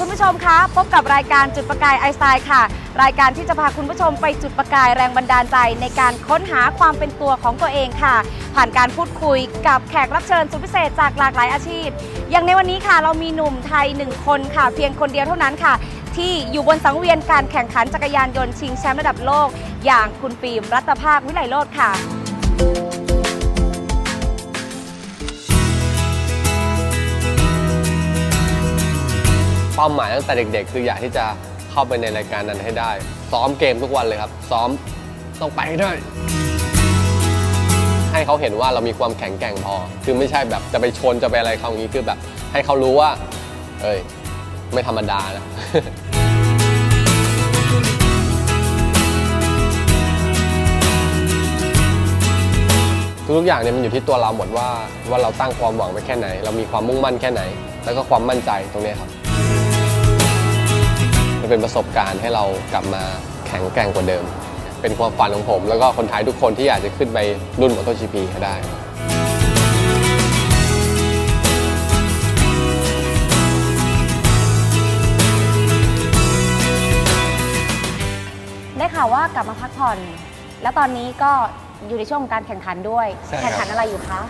คุณผู้ชมคะพบกับรายการจุดประกายไอสไตล์ค่ะ รายการที่จะพาคุณผู้ชมไปจุดประกายแรงบันดาลใจ ในการค้นหาความเป็นตัวของตัวเองค่ะ ผ่านการพูดคุยกับแขกรับเชิญสุดพิเศษจากหลากหลายอาชีพ อย่างในวันนี้ค่ะ เรามีหนุ่มไทยหนึ่งคนค่ะ เพียงคนเดียวเท่านั้นค่ะ ที่อยู่บนสังเวียนการแข่งขันจักรยานยนต์ชิงแชมป์ระดับโลก อย่างคุณฟิล์มรัตภาควิไลโรธค่ะาหมายตั้งแต่เด็ก ๆ คืออยากที่จะเข้าไปในรายการนั้นให้ได้ ซ้อมเกมทุกวันเลยครับ ซ้อมต้องไปให้ได้ ให้เขาเห็นว่าเรามีความแข็งแกร่งพอ คือไม่ใช่แบบจะไปชนจะไปอะไรเขาอย่างนี้คือแบบ ให้เขารู้ว่า เอ้ย ไม่ธรรมดานะทุกๆอย่างเนี่ยมันอยู่ที่ตัวเราหมดว่าว่าเราตั้งความหวังไว้แค่ไหน เรามีความมุ่งมั่นแค่ไหน แล้วก็ความมั่นใจตรงนี้ครับ มันเป็นประสบการณ์ให้เรากลับมาแข็งแกร่งกว่าเดิม เป็นความฝันของผม แล้วก็คนไทยทุกคนที่อยากจะขึ้นไปรุ่นมอเตอร์จีพีให้ได้ได้ข่าวว่ากลับมาพักผ่อน แล้วตอนนี้ก็อยู่ในช่วงของการแข่งขันด้วย ใช่ครับ แข่งขันอะไรอยู่คะ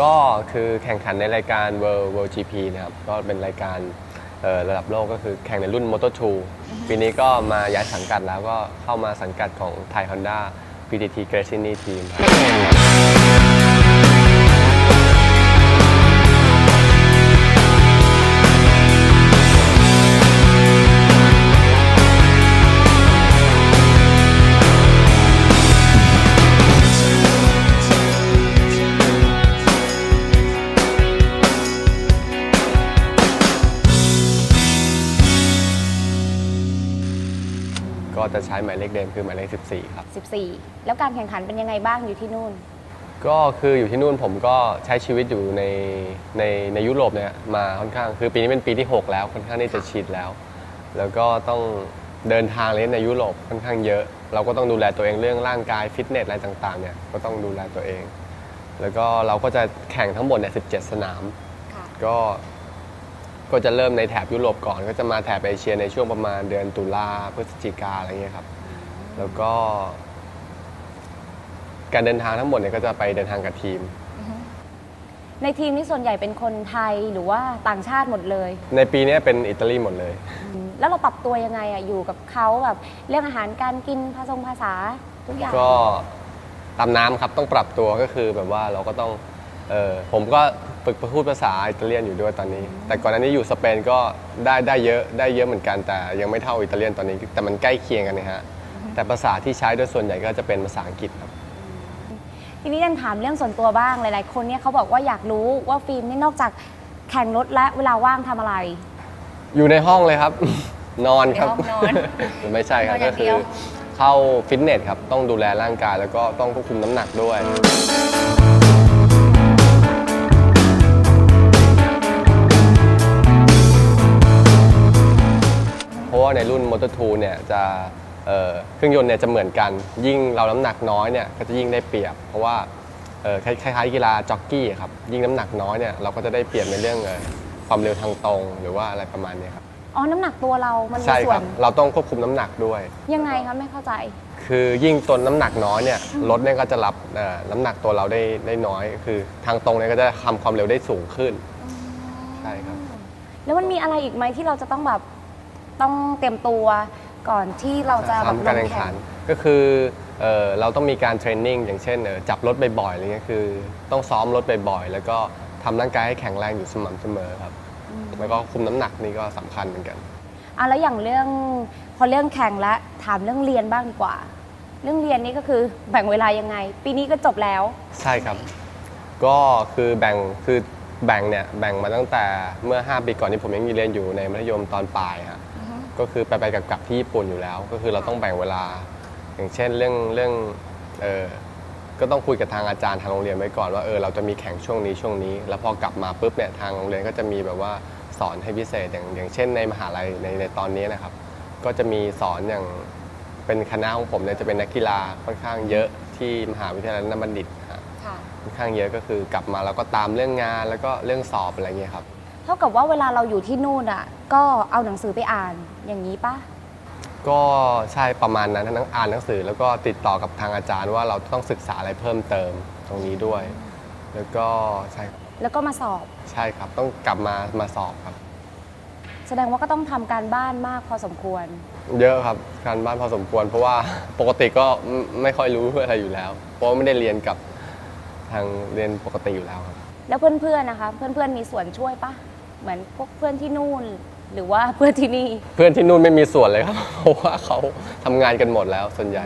ก็คือแข่งขันในรายการ World World GP นะครับ ก็เป็นรายการเอ่อ ระดับโลกก็คือแข่งในรุ่น Moto 2ปีนี้ก็มาย้ายสังกัดแล้วก็เข้ามาสังกัดของไทย Honda PTT g r a c i n i Team ครับ ก็จะใช้หมายเลขเดิมคือหมายเลข 14 ครับ 14 แล้วการแข่งขันเป็นยังไงบ้างอยู่ที่นู่น ก็คืออยู่ที่นู่นผมก็ใช้ชีวิตอยู่ในในในยุโรปเนี่ยมาค่อนข้างคือปีนี้เป็นปีที่ 6 แล้วค่อนข้างที่จะชินแล้ว แล้วก็ต้องเดินทางเล่นในยุโรปค่อนข้างเยอะ เราก็ต้องดูแลตัวเองเรื่องร่างกายฟิตเนสอะไรต่างๆเนี่ยก็ต้องดูแลตัวเอง แล้วก็เราก็จะแข่งทั้งหมดเนี่ย17 สนาม ค่ะ ก็ ก็จะเริ่มในแถบยุโรปก่อน ก็จะมาแถบเอเชียในช่วงประมาณเดือนตุลาพฤศจิกาอะไรเงี้ยครับ แล้วก็ การเดินทางทั้งหมดเนี่ยก็จะไปเดินทางกับทีม ในทีมนี้ส่วนใหญ่เป็นคนไทยหรือว่าต่างชาติหมดเลย ในปีเนี้ยเป็นอิตาลีหมดเลยอืมแล้วเราปรับตัวยังไงอะอยู่กับเขาแบบเรื่องอาหารการกินภาษาภาษาทุกอย่างก็ตามน้ำครับต้องปรับตัวก็คือแบบว่าเราก็ต้องเออผมก็ ฝึกพูดภาษาอิตาเลียนอยู่ด้วยตอนนี้ แต่ก่อนหน้านี้อยู่สเปนก็ได้ได้เยอะได้เยอะเหมือนกันแต่ยังไม่เท่าอิตาเลียนตอนนี้ แต่มันใกล้เคียงกันนะฮะแต่ภาษาที่ใช้โดยส่วนใหญ่ก็จะเป็นภาษาอังกฤษครับ ทีนี้ยันถามเรื่องส่วนตัวบ้างหลาย ๆ คนเนี่ยเขาบอกว่าอยากรู้ว่าฟิล์มนี่นอกจากแข่งรถและเวลาว่างทำอะไร อยู่ในห้องเลยครับ นอนครับ ในห้องนอน ไม่ใช่ครับนอนอย่าก็งคืเดีอยว เข้าฟิตเนสครับ ต้องดูแลร่างกายแล้วก็ต้องควบคุมน้ำหนักด้วย ราะว่าในรุ่น Motor 2เนี่ยจะเอ่อเครื่องยนต์เนี่ยจะเหมือนกัน ยิ่งเราน้ำหนักน้อยเนี่ยก็จะยิ่งได้เปรียบ เพราะว่าเอ่อคล้ายๆกีฬาจ็อกกี้ครับยิ่งน้ำหนักน้อยเนี่ยเราก็จะได้เปรียบในเรื่องเอ่อความเร็วทางตรง หรือว่าอะไรประมาณเนี้ยครับอ๋อ น้ำหนักตัวเรา มันมีใช่ส่ควรัน บเราต้องควบคุมน้ำหนักด้วย ยังไงคะไม่เข้าใจ คือยิ่งตัวน้ำหนักน้อยเนี่ยรถเนี่ยก็จะรับเอ่อน้ำหนักตัวเราได้ได้น้อย คือทางตรงเนี่ยก็จะทำความเร็วได้สูงขึ้น ใช่ครับ แล้วมันมีอะไรอีกไหมที่เราจะต้องแบบ ต้องเตรียมตัวก่อนที่เราจะแบบทำการแข่งขันก็คือเอ่อเราต้องมีการเทรนนิ่งอย่างเช่นเอ่อจับรถบ่อยๆอะไรเงี้ยคือ ต้องซ้อมรถบ่อยๆแล้วก็ทำร่างกายให้แข็งแรงอยู่สม่ำเสมอครับ แล้วก็คุมน้ำหนักนี่ก็สำคัญเหมือนกัน อะแล้วอย่างเรื่องพอเรื่องแข่งแล้วถามเรื่องเรียนบ้างดีกว่า เรื่องเรียนนี่ก็คือแบ่งเวลายังไง ปีนี้ก็จบแล้ว ใช่ครับ ก็คือแบ่งคือแบ่งเนี่ยแบ่งมาตั้งแต่เมื่อ 5 ปีก่อนที่ผมยังเรียนอยู่ในมัธยมตอนปลายฮะ ก็คือไปไปกับกับที่ญี่ปุ่นอยู่แล้ว ก็คือเราต้องแบ่งเวลา อย่างเช่นเรื่องเรื่องเออก็ต้องคุยกับทางอาจารย์ทางโรงเรียนไว้ก่อนว่าเออเราจะมีแข่งช่วงนี้ช่วงนี้ แล้วพอกลับมาปุ๊บเนี่ยทางโรงเรียนก็จะมีแบบว่าสอนให้พิเศษอย่างอย่างเช่นในมหาลัยในในตอนนี้นะครับ ก็จะมีสอนอย่างเป็นคณะของผมเนี่ยจะเป็นนักกีฬาค่อนข้างเยอะที่มหาวิทยาลัยนบัณฑิตฮะค่ะค่อนข้างเยอะก็คือกลับมาแล้วก็ตามเรื่องงานแล้วก็เรื่องสอบอะไรเงี้ยครับ เท่ากับว่าเวลาเราอยู่ที่นู่นอะ ก็เอาหนังสือไปอ่านอย่างนี้ปะก็ใช่ประมาณนั้นทั้งอ่านหนังสือ แล้วก็ติดต่อกับทางอาจารย์ว่าเราต้องศึกษาอะไรเพิ่มเติมตรงนี้ด้วย แล้วก็ใช่ครับแล้วก็มาสอบ ใช่ครับต้องกลับมามาสอบครับ แสดงว่าก็ต้องทำการบ้านมากพอสมควร เยอะครับการบ้านพอสมควร เพราะว่า ปกติก็ไม่ไม่ค่อยรู้อะไรอยู่แล้ว เพราะว่าไม่ได้เรียนกับทางเรียนปกติอยู่แล้วครับ แล้วเพื่อนๆนะคะ เพื่อนๆมีส่วนช่วยปะ เหมือนพวกเพื่อนที่นู่น หรือว่าเพื่อนที่นี่เพื่อนที่นู่นไม่มีส่วนเลยครับ เพราะว่าเขาทำงานกันหมดแล้วส่วนใหญ่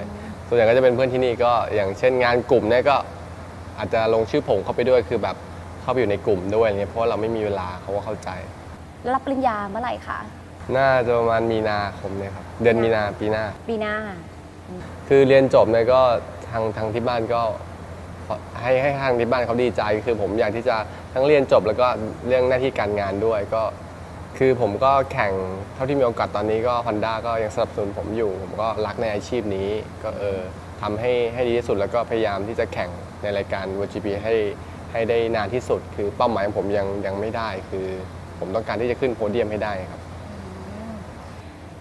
ส่วนใหญ่ก็จะเป็นเพื่อนที่นี่ก็อย่างเช่นงานกลุ่มเนี่ยก็อาจจะลงชื่อผมเข้าไปด้วยคือแบบเข้าไปอยู่ในกลุ่มด้วยอะไรเงี้ยเพราะว่าเราไม่มีเวลาเขาก็เข้าใจ รับปริญญาเมื่อไหร่คะน่าจะประมาณมีนาคมเนี่ยครับเดือนมีนาปีหน้า ปีหน้า คือเรียนจบเนี่ยก็ทางทางที่บ้านก็ ให้ให้ทางที่บ้านเขาดีใจ คือผมอยากที่จะทั้งเรียนจบแล้วก็เรื่องหน้าที่การงานด้วยก็ คือผมก็แข่งเท่าที่มีโอกาสตอนนี้ก็ Honda ก็ยังสนับสนุนผมอยู่ ผมก็รักในอาชีพนี้ ก็เออทำให้ให้ดีที่สุดแล้วก็พยายามที่จะแข่งในรายการ WGP ให้ให้ได้นานที่สุด คือเป้าหมายของผมยังยังไม่ได้ คือผมต้องการที่จะขึ้นโพเดียมให้ได้ครับ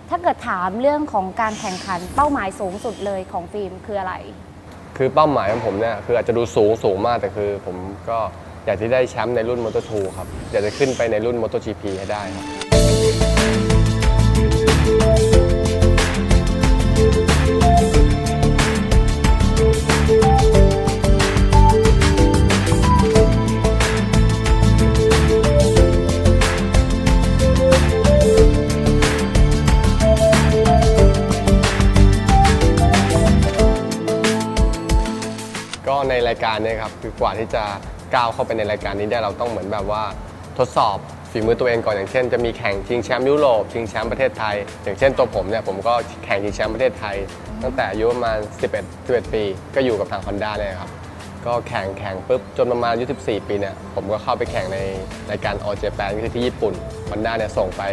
ถ้าเกิดถามเรื่องของการแข่งขันเป้าหมายสูงสุดเลยของฟิล์มคืออะไร คือเป้าหมายของผมเนี่ยคืออาจจะดูสูงสูงมากแต่คือ ผมก็อยากที่ได้แชมป์ในรุ่นมอเตอร์ทูครับอยากจะขึ้นไปในรุ่นมอเตอร์จีพีให้ได้ครับ รายการเนี้ครับคือกว่าที่จะก้าวเข้าไปในรายการนี้ได้เราต้องเหมือนแบบว่าทดสอบฝีมือตัวเองก่อนอย่างเช่นจะมีแข่งชิงแชมป์ยุโรปชิงแชมป์ประเทศไทย อย่างเช่นตัวผมเนี่ยผมก็แข่งชิงแชมป์ประเทศไทย ตั้งแต่อายุประมาณ 11 11 ปี ก็อยู่กับทาง Honda เนี่ยครับก็แข่งแข่งปุ๊บจนประมาณอายุ14 ปีเนี่ยผมก็เข้าไปแข่งในรายการ All Japan ก็คือที่ญี่ปุ่น Honda เนี่ยส่งไป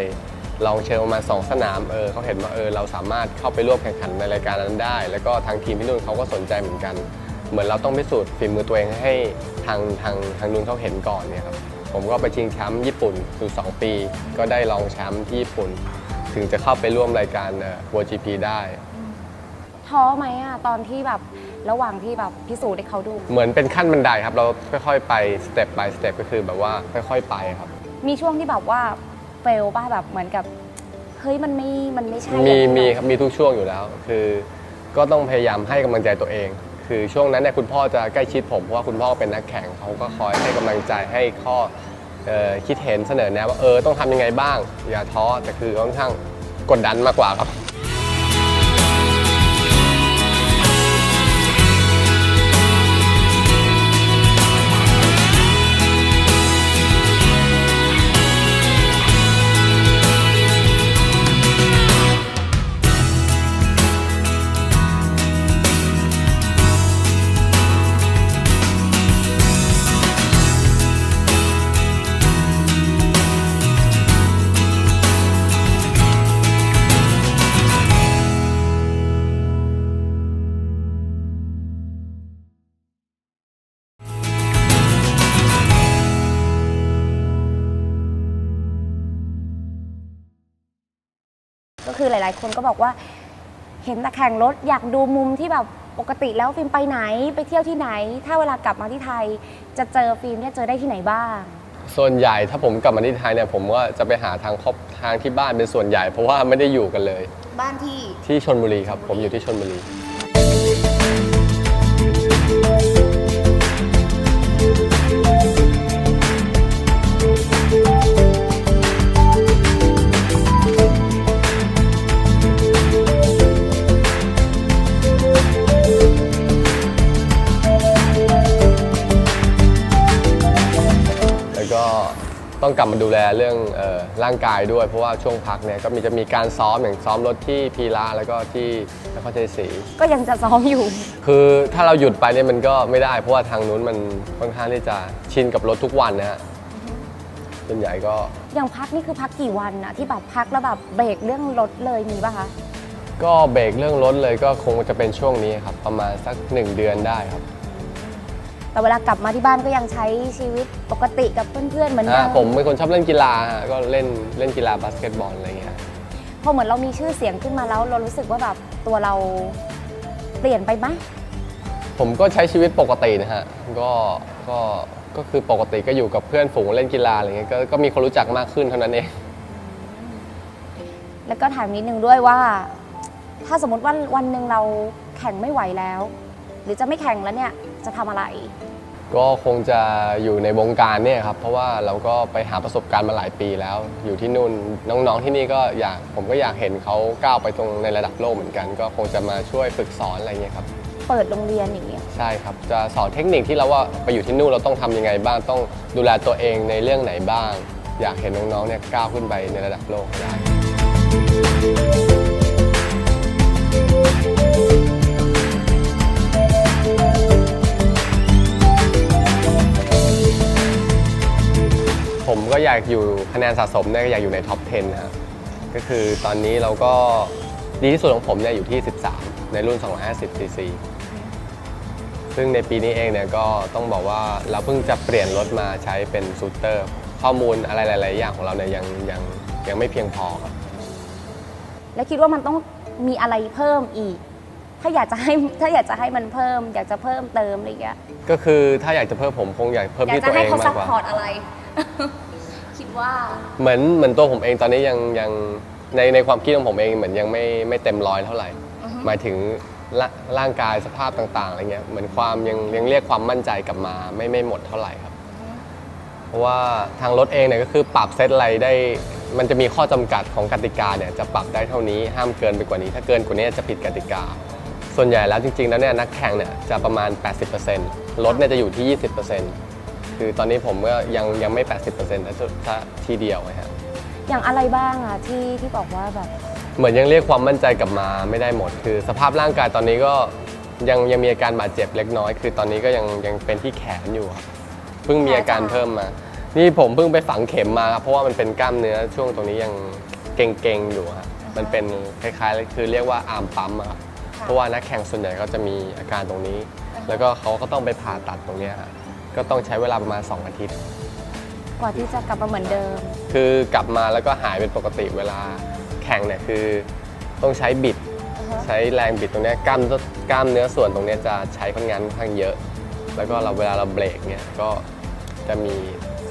ลองเชิญประมาณ2สนามเออเขาเห็นว่าเออเราสามารถเข้าไปร่วมแข่งขันในรายการนั้นได้ แล้วก็ทางทีมที่นู่นเขาก็สนใจเหมือนกัน เหมือนเราต้องพิสูจน์ฝีมือตัวเองให้ทางทางทางนู้นเขาเห็นก่อนเนี่ยครับผมก็ไปชิงแชมป์ญี่ปุ่นอยู่2ปี ก็ได้รองแชมป์ที่ญี่ปุ่น ถึงจะเข้าไปร่วมรายการเอ่อ WGP ได้ท้อไหมอะตอนที่แบบระหว่างที่แบบพิสูจน์ให้เขาดู เหมือนเป็นขั้นบันไดครับ เราค่อยๆไปสเต็ป by สเต็ปก็คือแบบว่าค่อยๆไปครับ มีช่วงที่แบบว่าเฟลป่ะแบบเหมือนกับเฮ้ยมันไม่มันไม่ใช่มีอย่างที่มีเราครับมีทุกช่วงอยู่แล้ว คือ ก็ต้องพยายามให้กำลังใจตัวเอง คือช่วงนั้นเนี่ยคุณพ่อจะใกล้ชิดผมเพราะว่าคุณพ่อเป็นนักแข่งเขาก็คอยให้กำลังใจให้ข้ออคิดเห็นเสนอแนะว่าเออต้องทำยังไงบ้าง อย่าท้อแต่คือค่อนข้างกดดันมากกว่าครับ ลาย ๆ คนก็บอกว่า เห็นแต่แข่งรถอยากดูมุมที่แบบปกติแล้วฟิล์มไปไหนไปเที่ยวที่ไหน ถ้าเวลากลับมาที่ไทย จะเจอฟิล์มเนี่ยเจอได้ที่ไหนบ้าง ส่วนใหญ่ถ้าผมกลับมาที่ไทยเนี่ยผมก็จะไปหาทางครอบทางที่บ้านเป็นส่วนใหญ่ เพราะว่าไม่ได้อยู่กันเลย บ้านที่ที่ชนบุรีครับ ผมอยู่ที่ชนบุรี ต้องกลับมาดูแลเรื่องเออร่างกายด้วย เพราะว่าช่วงพักเนี่ยก็มีจะมีการซ้อมอย่างซ้อมรถที่พีระแล้วก็ที่นครชัยศรี ก็ยังจะซ้อมอยู่ คือถ้าเราหยุดไปเนี่ยมันก็ไม่ได้ เพราะว่าทางนู้นมันค่อนข้างที่จะชินกับรถทุกวันนะฮะส่วนใหญ่ก็อย่างพักนี่คือพักกี่วันอะที่แบบพักแล้วแบบเบรกเรื่องรถเลยมีป่ะคะ ก็เบรกเรื่องรถเลยก็คงจะเป็นช่วงนี้ครับ ประมาณสักหนึ่งเดือนได้ครับ แต่เวลากลับมาที่บ้านก็ยังใช้ชีวิตปกติกับเพื่อนๆเหมือนเดิอ่ามผมเป็นคนชอบเล่นกีฬาฮะก็เล่นเล่นกีฬาบาสเกตบอลอะไรเงี้ย พอเหมือนเรามีชื่อเสียงขึ้นมาแล้วเรารู้สึกว่าแบบตัวเราเปลี่ยนไปไหมผมก็ใช้ชีวิตปกตินะฮะ ก็ ก็ ก็คือปกติก็อยู่กับเพื่อนฝูงเล่นกีฬาอะไรเงี้ย ก็ ก็มีคนรู้จักมากขึ้นเท่านั้นเอง แล้วก็ถามนิดนึงด้วยว่า ถ้าสมมติว่าวันหนึ่งเราแข่งไม่ไหวแล้ว หรือจะไม่แข่งแล้วเนี่ย จะทำอะไร ก็คงจะอยู่ในวงการเนี่ยครับ เพราะว่าเราก็ไปหาประสบการณ์มาหลายปีแล้ว อยู่ที่นู่นน้องๆที่นี่ก็อยากผมก็อยากเห็นเขาก้าวไปตรงในระดับโลกเหมือนกัน ก็คงจะมาช่วยฝึกสอนอะไรเงี้ยครับ เปิดโรงเรียนอย่างเงี้ยใช่ครับ จะสอนเทคนิคที่เราว่าไปอยู่ที่นู่นเราต้องทำยังไงบ้าง ต้องดูแลตัวเองในเรื่องไหนบ้าง อยากเห็นน้องๆเนี่ยก้าวขึ้นไปในระดับโลกให้ได้ ผมก็อยากอยู่คะแนนสะสมเนี่ยก็อยากอยู่ในท็อป 10นะครับก็คือตอนนี้เราก็ดีที่สุดของผมเนี่ยอยู่ที่ 13 ในรุ่น 250 cc ซึ่งในปีนี้เองเนี่ยก็ต้องบอกว่าเราเพิ่งจะเปลี่ยนรถมาใช้เป็นซูเตอร์ ข้อมูลอะไรหลาย ๆ อย่างของเราเนี่ยยังยังยังไม่เพียงพอครับ แล้วคิดว่ามันต้องมีอะไรเพิ่มอีก ถ้าอยากจะให้ถ้าอยากจะให้มันเพิ่ม อยากจะเพิ่มเติมอะไรอย่างเงี้ยก็คือถ้าอยากจะเพิ่มผมคงอยากเพิ่มอยากที่จะตัวเอให้งเขามาซักพกว่า พอร์ตอะไร คิดว่า เหมือนเหมือนตัวผมเองตอนนี้ยังยังในในความคิดของผมเองเหมือนยังไม่ไม่เต็มร้อยเท่าไหร่ อือฮึ หมายถึงร่าร่างกายสภาพต่างๆอะไรเงี้ยเหมือนความยังยังเรียกความมั่นใจกลับมาไม่ไม่หมดเท่าไหร่ครับ เพราะว่าทางรถเองเนี่ยก็คือปรับเซตอะไรได้ มันจะมีข้อจำกัดของกติกาเนี่ยจะปรับได้เท่านี้ห้ามเกินไปกว่านี้ ถ้าเกินกว่านี้จะผิดกติกา ส่วนใหญ่แล้วจริงๆแล้วเนี่ยนักแข่งเนี่ยจะประมาณ 80%รถเนี่ยจะอยู่ที่ 20% คือตอนนี้ผมก็ยังยังไม่ 80%ถ้าถ้าทีเดียวนะฮะอย่างอะไรบ้างอะที่ที่บอกว่าแบบ เหมือนยังเรียกความมั่นใจกลับมาไม่ได้หมด คือสภาพร่างกายตอนนี้ก็ยังยังมีอาการบาดเจ็บเล็กน้อย คือตอนนี้ก็ยังยังเป็นที่แขนอยู่ครับเพิ่งมีอาการเพิ่มมา นี่ผมเพิ่งไปฝังเข็มมาครับเพราะว่ามันเป็นกล้ามเนื้อช่วงตรงนี้ยังเก่งๆอยู่ครับมันเป็นคล้ายๆคือเรียกว่าอาร์มปั๊มอะครับเพราะว่านักแข่งส่วนใหญ่ก็จะมีอาการตรงนี้ แล้วก็เขาก็ต้องไปผ่าตัดตรงเนี้ยครับ ก็ต้องใช้เวลาประมาณ 2 อาทิตย์ กว่าที่จะกลับมาเหมือนเดิม คือกลับมาแล้วก็หายเป็นปกติเวลาแข่งเนี่ยคือต้องใช้บิดใช้แรงบิดตรงเนี้ยกล้ามกล้ามเนื้อส่วนตรงเนี้ยจะใช้ค่อนข้างค่อนข้างเยอะ แล้วก็เราเวลาเราเบรกเนี่ยก็จะมี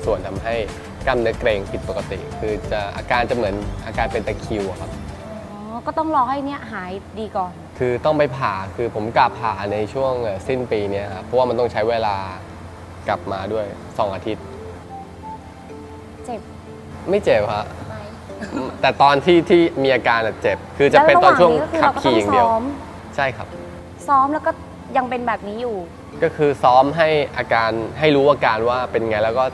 ส่วนทำให้กล้ามเนื้อเกร็งผิดปกติ คือจะอาการจะเหมือนอาการเป็นตะคริวอะครับ อ๋อ ก็ต้องรอให้เนี่ยหายดีก่อน คือต้องไปผ่าคือผมกลับผ่าในช่วงเอ่อสิ้นปีเนี้ยครับเพราะว่ามันต้องใช้เวลา กลับมาด้วย 2 อาทิตย์ เจ็บไม่เจ็บครับไหมแต่ตอนที่ที่มีอาการอะเจ็บ คือจะเป็นตอนช่วงแล้วระหาก็คือขัเราบก็ต้ขี่ออย่างงเดียวซ้อม ใช่ครับ ซ้อมแล้วก็ยังเป็นแบบนี้อยู่ ก็คือซ้อมให้อาการให้รู้อาการว่าเป็นไงแล้วก็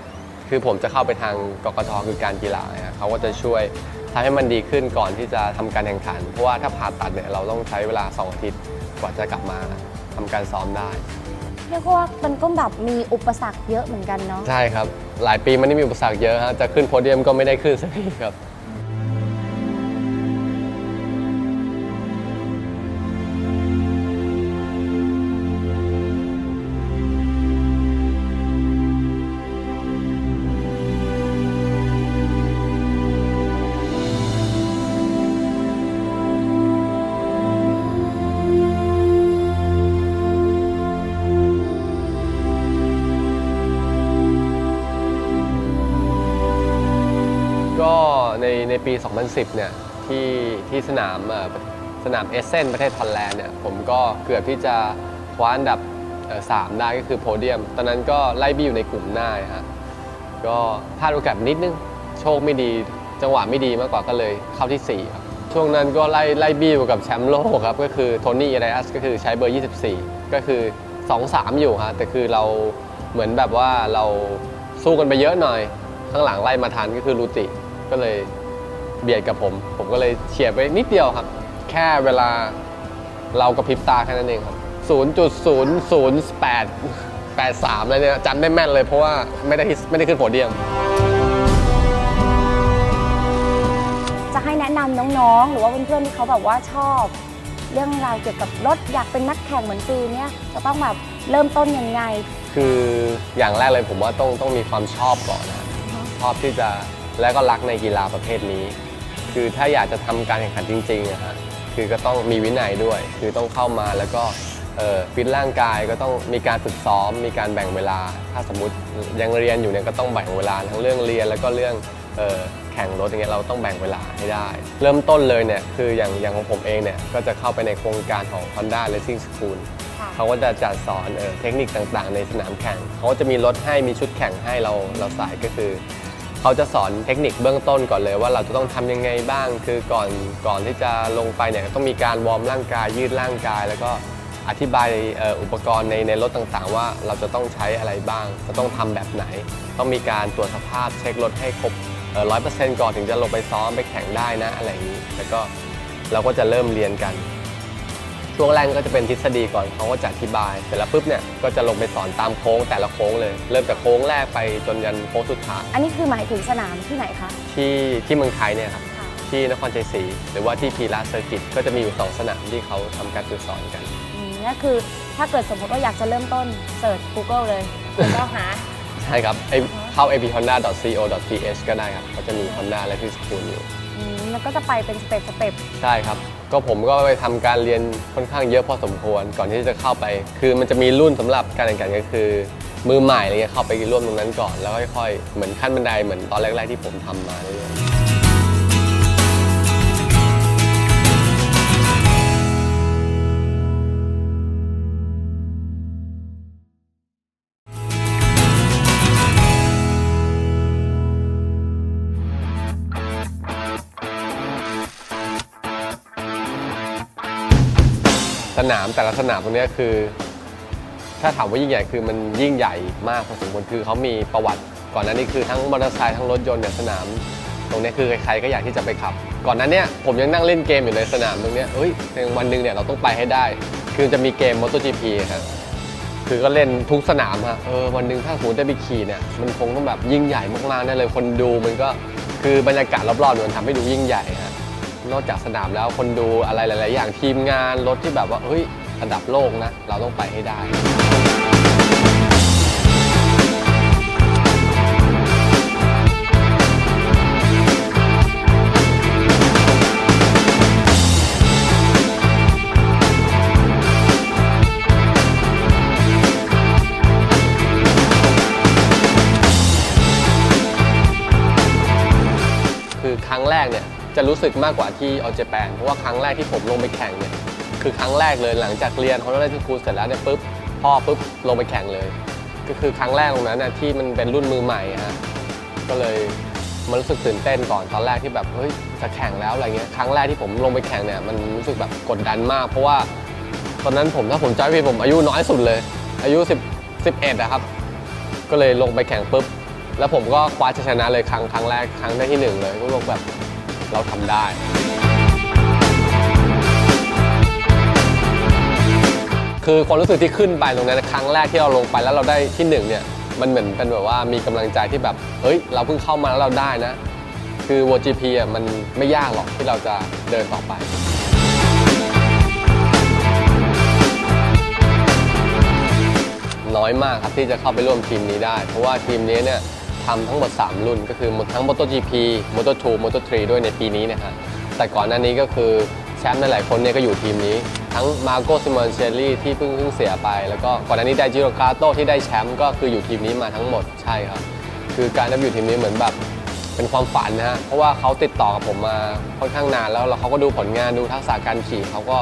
คือผมจะเข้าไปทางกกทคือการกีฬาเนี่ยเขาก็จะช่วยทำให้มันดีขึ้นก่อนที่จะทำการแข่งขัน เพราะว่าถ้าผ่าตัดเนี่ยเราต้องใช้เวลา 2 อาทิตย์กว่าจะกลับมาทำการซ้อมได้ เรียกว่ามันก็แบบมีอุปสรรคเยอะเหมือนกันเนาะ ใช่ครับ หลายปีมันนี่มีอุปสรรคเยอะฮะจะขึ้นโพเดียมก็ไม่ได้ขึ้นสักทีครับ ปี 2010 เนี่ยที่ที่สนามสนามเอเซนประเทศฮอลแลนด์เนี่ยผมก็เกือบที่จะคว้าอันดับเอ่อสามได้ก็คือโพเดียม ตอนนั้นก็ไล่บี้อยู่ในกลุ่มหน้าฮะก็พลาดโอกาสนิดนึง โชคไม่ดี จังหวะไม่ดีมากกว่าก็เลยเข้าที่ 4 ครับ ช่วงนั้นก็ไล่ไล่บี้อยู่กับแชมป์โลกครับ ก็คือโทนี่เอไรอัสก็คือใช้เบอร์ 24 ก็คือ 2-3 อยู่ฮะแต่คือเราเหมือนแบบว่าเราสู้กันไปเยอะหน่อย ข้างหลังไล่มาทันก็คือรูติก็เลย เบียดกับผม ผมก็เลยเฉียดไปนิดเดียวครับ แค่เวลาเรากระพริบตาแค่นั้นเองครับ 0.008 83อะไรเนี่ยจำได้แม่นเลยเพราะว่าไม่ได้ที่ไม่ได้ขึ้นโพเดียม จะให้แนะนำน้องๆ หรือว่าเพื่อนๆที่เขาแบบว่าชอบ เรื่องราวเกี่ยวกับรถอยากเป็นนักแข่งเหมือนซีเนี่ยจะต้องแบบเริ่มต้นยังไง คืออย่างแรกเลยผมว่าต้องต้องมีความชอบก่อนนะชอบที่จะและก็รักในกีฬาประเภทนี้ คือถ้าอยากจะทำการแข่งขันจริงๆอะฮะคือก็ต้องมีวินัยด้วย คือต้องเข้ามาแล้วก็เอ่อฟิตร่างกายก็ต้องมีการฝึกซ้อม มีการแบ่งเวลา ถ้าสมมุติยังเรียนอยู่เนี่ยก็ต้องแบ่งเวลาทั้งเรื่องเรียนแล้วก็เรื่องเอ่อแข่งรถอย่างเงี้ยเราต้องแบ่งเวลาให้ได้ เริ่มต้นเลยเนี่ยคืออย่างอย่างของผมเองเนี่ยก็จะเข้าไปในโครงการของ Honda Racing School ค่ะเขาก็จะจัดสอนเออเทคนิคต่างๆ ในสนามแข่ง เขาก็จะมีรถให้มีชุดแข่งให้เราเราใส่ก็คือ เขาจะสอนเทคนิคเบื้องต้นก่อนเลยว่าเราจะต้องทำยังไงบ้าง คือก่อนก่อนที่จะลงไปเนี่ยต้องมีการวอร์มร่างกายยืดร่างกาย แล้วก็อธิบายอ,อ,อุปกรณ์ในในรถต่างๆ ว่าเราจะต้องใช้อะไรบ้าง จะต้องทำแบบไหน ต้องมีการตรวจสภาพเช็ครถให้ครบร้อยเปอร์เซ็นต์ก่อนถึงจะลงไปซ้อมไปแข่งได้นะอะไรอย่างนี้ แล้วก็เราก็จะเริ่มเรียนกัน ช่วงแรกก็จะเป็นทฤษฎีก่อนเขาก็จะอธิบาย เสร็จแล้วปุ๊บเนี่ยก็จะลงไปสอนตามโค้งแต่ละโค้งเลย เริ่มจากโค้งแรกไปจนยันโค้งสุดท้ายอันนี้คือหมายถึงสนามที่ไหนคะ ที่ที่เมืองไทยเนี่ยครับค่ะ ที่นครชัยศรีหรือว่าที่พีระเซอร์กิตก็จะมีอยู่สองสนามที่เขาทำการฝึกสอนกัน อืมนั่นคือถ้าเกิดสมมติว่าอยากจะเริ่มต้นเสิร์ช Google เลยแล้วก็หา ใช่ครับไอ้เข้า aphonda.co.th ก็ได้ครับก็จะมี Honda และที่สกูลอยู่อื มันก็จะไปเป็นสเต็ปสเต็ปใช่ครับ ก็ผมก็ไปทำการเรียนค่อนข้างเยอะพอสมควรก่อนที่จะเข้าไป คือมันจะมีรุ่นสำหรับการแข่งขันก็คือ มือใหม่อะไรเงี้ยเข้าไปร่วมตรงนั้นก่อน แล้วค่อยๆเหมือนขั้นบันไดเหมือนตอนแรก ๆ ที่ผมทำมาเรื่อยๆ สนามแต่ละสนามตรงนี้คือ ถ้าถามว่ายิ่งใหญ่คือมันยิ่งใหญ่มากพอสมควรคือเขามีประวัติ ก่อนหน้านี้คือทั้งมอเตอร์ไซค์ทั้งรถยนต์เนี่ยสนาม ตรงนี้คือใครๆก็อยากที่จะไปขับ ก่อนหนั้นเนี่ยผมยังนั่งเล่นเกมอยู่ในสนามตรงนี้เอ้ยในวันหนึ่งเนี่ยเราต้องไปให้ได้ คือจะมีเกม MotoGP ครับคือก็เล่นทุกสนามฮะเออวันหนึ่งถ้าสมมติได้ไปขี่เนี่ยมันคงต้องแบบยิ่งใหญ่มากๆแน่เลยคนดูมันก็คือบรรยากาศรอบๆเนี่ยมันทำให้ดูยิ่งใหญ่ฮะ นอกจากสนามแล้วคนดูอะไรหลาย ๆ อย่างทีมงานรถที่แบบว่าเฮ้ยระดับโลกนะ เราต้องไปให้ได้ คือครั้งแรกเนี่ย จะรู้สึกมากกว่าที่ออเจแปนเพราะว่าครั้งแรกที่ผมลงไปแข่งเนี่ยคือครั้งแรกเลยหลังจากเรียนเขาได้ที่ครูเสร็จแล้วเนี่ยปุ๊บพ่อปุ๊บลงไปแข่งเลย ก็คือครั้งแรกตรงนั้นน่ะที่มันเป็นรุ่นมือใหม่ฮะก็เลยมันรู้สึกตื่นเต้นก่อนตอนแรกที่แบบเฮ้ยจะแข่งแล้วอะไรเงี้ยครั้งแรกที่ผมลงไปแข่งเนี่ยมันรู้สึกแบบกดดันมาก เพราะว่าตอนนั้นผมถ้าผมจำไม่ผิดผมอายุน้อยสุดเลย อายุ10 11อะครับ ก็เลยลงไปแข่งปุ๊บ แล้วผมก็คว้าชัยชนะเลยครั้งครั้งแรกครั้งได้ที่หนึ่งเลยก็บอกแบบ เราทำได้คือความรู้สึกที่ขึ้นไปตรงนั้นครั้งแรกที่เราลงไปแล้วเราได้ที่หนึ่งเนี่ยมันเหมือนเป็นแบบว่ามีกำลังใจที่แบบเฮ้ย เราเพิ่งเข้ามาแล้วเราได้นะ คือ WGP อะมันไม่ยากหรอกที่เราจะเดินต่อไป น้อยมากครับที่จะเข้าไปร่วมทีมนี้ได้ เพราะว่าทีมนี้เนี่ยำทั้งหมด 3 รุ่น ก็คือทั้ง MotoGP Moto2 Moto3 ด้วยในปีนี้นะฮะแต่ก่อนหน้านี้ก็คือแชมป์หลายคนเนี่ยก็อยู่ทีมนี้ ทั้งมาโกซิมอนเชลลี่ที่เพิ่งเพิ่งเสียไป แล้วก็ก่อนหน้านี้ไดจิโรคาโตที่ได้แชมป์ก็คืออยู่ทีมนี้มาทั้งหมดใช่ครับ คือการได้อยู่ทีมนี้เหมือนแบบเป็นความฝันนะฮะเพราะว่าเขาติดต่อกับผมมาค่อนข้างนานแล้วแล้วเขาก็ดูผลงานดูทักษะการขี่เขาก็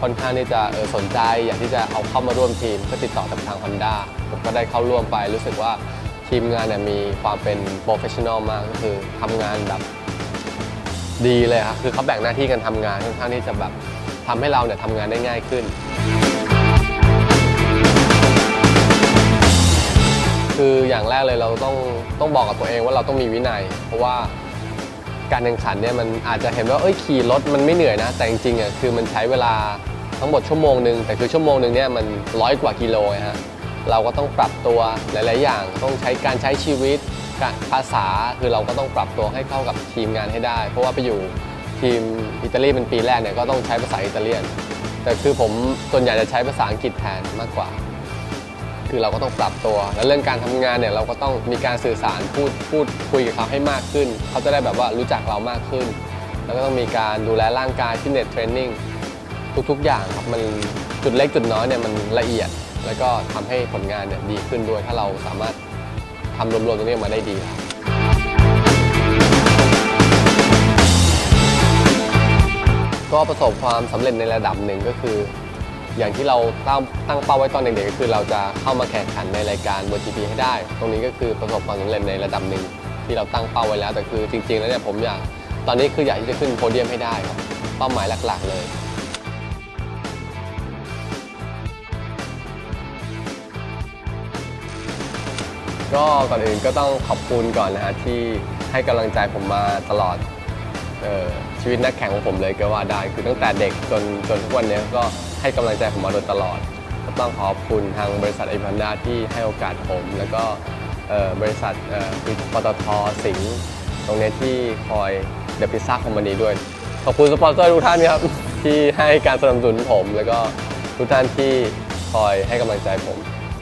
ค่อนข้างที่จะเออสนใจอยากที่จะเอาเข้ามาร่วมทีม ก็ติดต่อกับทาง Honda ผมก็ได้เข้าร่วมไปรู้สึกว่า ทีมงานเนี่ยมีความเป็นโปรเฟชชั่นอลมากก็คือทำงานแบบดีเลยครับคือเขาแบ่งหน้าที่กันทำงานค่อนข้างที่จะแบบทำให้เราเนี่ยทำงานได้ง่ายขึ้น คืออย่างแรกเลยเราต้องต้องบอกกับตัวเองว่าเราต้องมีวินัย เพราะว่าการแข่งขันเนี่ยมันอาจจะเห็นว่าเอ้ยขี่รถมันไม่เหนื่อยนะ แต่จริงๆอะคือมันใช้เวลาทั้งหมดชั่วโมงหนึ่งแต่คือชั่วโมงหนึ่งเนี่ยมันร้อยกว่ากิโลฮะ เราก็ต้องปรับตัวหลาย ๆ อย่างต้องใช้การใช้ชีวิตภาษาคือเราก็ต้องปรับตัวให้เข้ากับทีมงานให้ได้ เพราะว่าไปอยู่ทีมอิตาลีเป็นปีแรกเนี่ยก็ต้องใช้ภาษาอิตาเลียน แต่คือผมส่วนใหญ่จะใช้ภาษาอังกฤษแทนมากกว่า คือเราก็ต้องปรับตัว แล้วเรื่องการทำงานเนี่ยเราก็ต้องมีการสื่อสารพูดพูดคุยกับเขาให้มากขึ้น เขาจะได้แบบว่ารู้จักเรามากขึ้น แล้วก็ต้องมีการดูแลร่างกายฟิตเนสเทรนนิ่งทุก ๆ อย่างครับมันจุดเล็กจุดน้อยเนี่ยมันละเอียด แล้วก็ทำให้ผลงานเนี่ยดีขึ้นด้วย ถ้าเราสามารถทำรวมๆตรงนี้ออกมาได้ดีครับก็ประสบความสำเร็จในระดับหนึ่งก็คือ อย่างที่เราตั้งตั้งเป้าไว้ตอนเด็กๆก็คือ เราจะเข้ามาแข่งขันในรายการ MotoGP ให้ได้ ตรงนี้ก็คือประสบความสำเร็จในระดับหนึ่งที่เราตั้งเป้าไว้แล้วแต่คือจริง ๆ แล้วเนี่ยผมอยากตอนนี้คืออยากที่จะขึ้นโพเดียมให้ได้ครับเป้าหมายหลัก ๆ เลย ก็ก่อนอื่นก็ต้องขอบคุณก่อนนะฮะที่ให้กำลังใจผมมาตลอดเออชีวิตนักแข่งของผมเลยก็ว่าได้คือตั้งแต่เด็กจนจนทุกวันนี้ก็ให้กำลังใจผมมาโดยตลอด ก็ต้องขอบคุณทางบริษัทไอพันดาที่ให้โอกาสผม แล้วก็เอ่อบริษัทเอ่อปตทสิงห์ตรงนี้ที่คอยเดอะพิซซ่าคอมพานีด้วย ขอบคุณสปอนเซอร์ทุกท่านครับ ที่ให้การสนับสนุนผม แล้วก็ทุกท่านที่คอยให้กำลังใจผม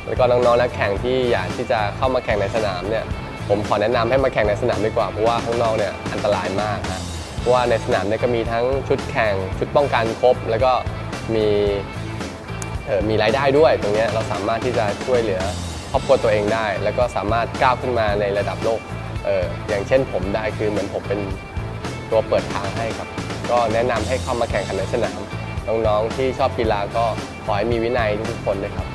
แล้วก็น้องๆนักแข่งที่อยากที่จะเข้ามาแข่งในสนามเนี่ยผมขอแนะนำให้มาแข่งในสนามดีกว่าเพราะว่าข้างนอกเนี่ยอันตรายมากนะเพราะว่าในสนามเนี่ยก็มีทั้งชุดแข่งชุดป้องกันครบ แล้วก็มีมีรายได้ด้วยตรงนี้เราสามารถที่จะช่วยเหลือครอบครัวตัวเองได้ แล้วก็สามารถก้าวขึ้นมาในระดับโลกเอออย่างเช่นผมได้คือเหมือนผมเป็นตัวเปิดทางให้ครับ ก็แนะนำให้เข้ามาแข่งขันในสนามน้องๆที่ชอบกีฬาก็ขอให้มีวินัยทุกคนด้วยครับ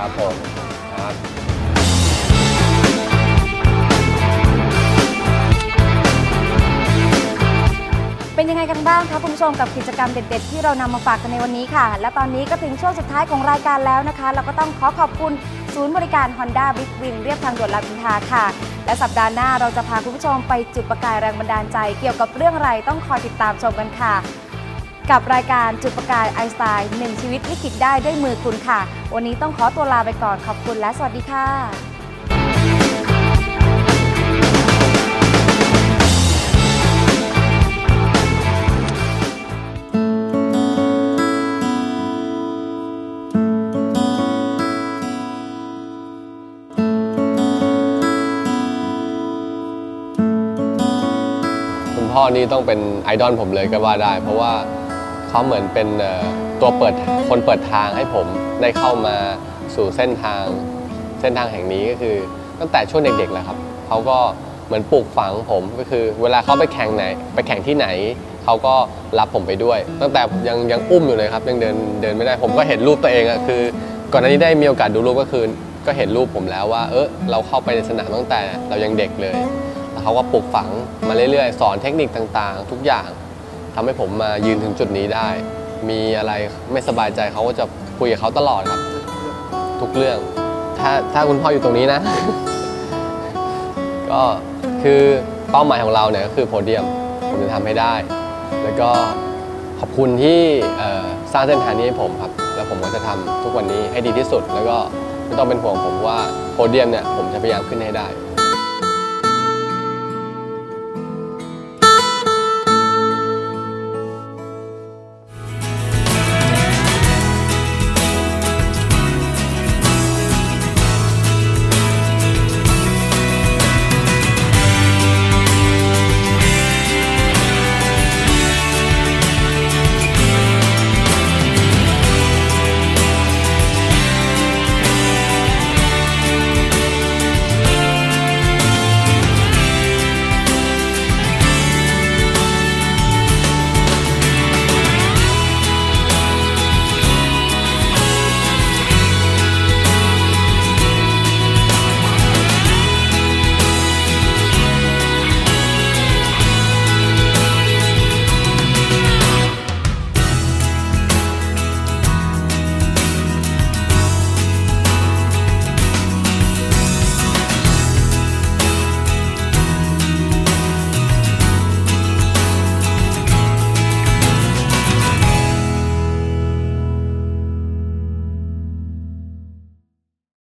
ครับผมครับเป็นยังไงกันบ้างคะคุณผู้ชมกับกิจกรรมเด็ด ๆ ที่เรานำมาฝากกันในวันนี้ค่ะ และตอนนี้ก็ถึงช่วงสุดท้ายของรายการแล้วนะคะ เราก็ต้องขอขอบคุณศูนย์บริการ Honda Big Win เรียบทางด่วนรามอินทราค่ะ และสัปดาห์หน้าเราจะพาคุณผู้ชมไปจุดประกายแรงบันดาลใจ เกี่ยวกับเรื่องอะไรต้องคอยติดตามชมกันค่ะ กับรายการจุดประกายไอสไตน์หนึ่งชีวิตลิขิตได้ด้วยมือคุณค่ะ วันนี้ต้องขอตัวลาไปก่อนขอบคุณและสวัสดีค่ะคุณพ่อนี่ต้องเป็นไอดอลผมเลยก็ว่าได้ เพราะว่า เขาเหมือนเป็นตัวเปิดคนเปิดทางให้ผมได้เข้ามาสู่เส้นทางเส้นทางแห่งนี้ก็คือ ตั้งแต่ช่วงเด็กๆแหละครับเขาก็เหมือนปลูกฝังผมก็คือ เวลาเขาไปแข่งไหน ไปแข่งที่ไหนเขาก็รับผมไปด้วย ตั้งแต่ยังยังอุ้มอยู่เลยครับยังเดินเดินไม่ได้ผมก็เห็นรูปตัวเองอะคือ ก่อนหน้านี้ได้มีโอกาสดูรูปก็คือ ก็เห็นรูปผมแล้วว่า เออเราเข้าไปในสนามตั้งแต่เรายังเด็กเลยแล้วเขาก็ปลูกฝังมาเรื่อยๆ สอนเทคนิคต่างๆ ทุกอย่าง ทำให้ผมมายืนถึงจุดนี้ได้ มีอะไรไม่สบายใจเขาก็จะคุยกับเขาตลอดครับ ทุกเรื่อง ถ้าถ้าคุณพ่ออยู่ตรงนี้นะ ก็คือเป้าหมายของเราเนี่ยก็คือโพเดียมผมจะทำให้ได้ แล้วก็ขอบคุณที่สร้างเส้นทางนี้ให้ผมครับ แล้วผมก็จะทำทุกวันนี้ให้ดีที่สุด แล้วก็ไม่ต้องเป็นห่วงผมว่าโพเดียมเนี่ยผมจะพยายามขึ้นให้ได้